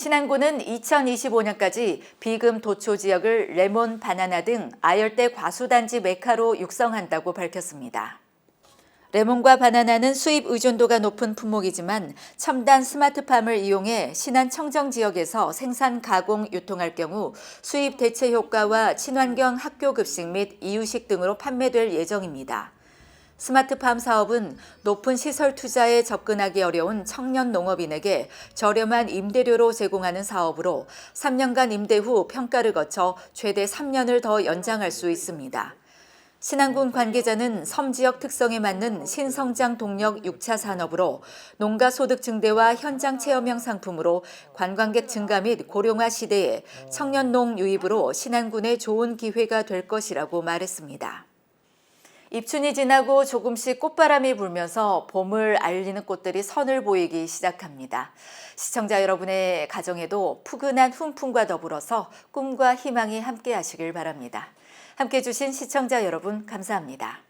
신안군은 2025년까지 비금 도초 지역을 레몬, 바나나 등 아열대 과수단지 메카로 육성한다고 밝혔습니다. 레몬과 바나나는 수입 의존도가 높은 품목이지만 첨단 스마트팜을 이용해 신안 청정 지역에서 생산, 가공, 유통할 경우 수입 대체 효과와 친환경 학교 급식 및 이유식 등으로 판매될 예정입니다. 스마트팜 사업은 높은 시설 투자에 접근하기 어려운 청년 농업인에게 저렴한 임대료로 제공하는 사업으로 3년간 임대 후 평가를 거쳐 최대 3년을 더 연장할 수 있습니다. 신안군 관계자는 섬 지역 특성에 맞는 신성장 동력 6차 산업으로 농가 소득 증대와 현장 체험형 상품으로 관광객 증가 및 고령화 시대에 청년 농 유입으로 신안군에 좋은 기회가 될 것이라고 말했습니다. 입춘이 지나고 조금씩 꽃바람이 불면서 봄을 알리는 꽃들이 선을 보이기 시작합니다. 시청자 여러분의 가정에도 푸근한 훈풍과 더불어서 꿈과 희망이 함께 하시길 바랍니다. 함께 해주신 시청자 여러분 감사합니다.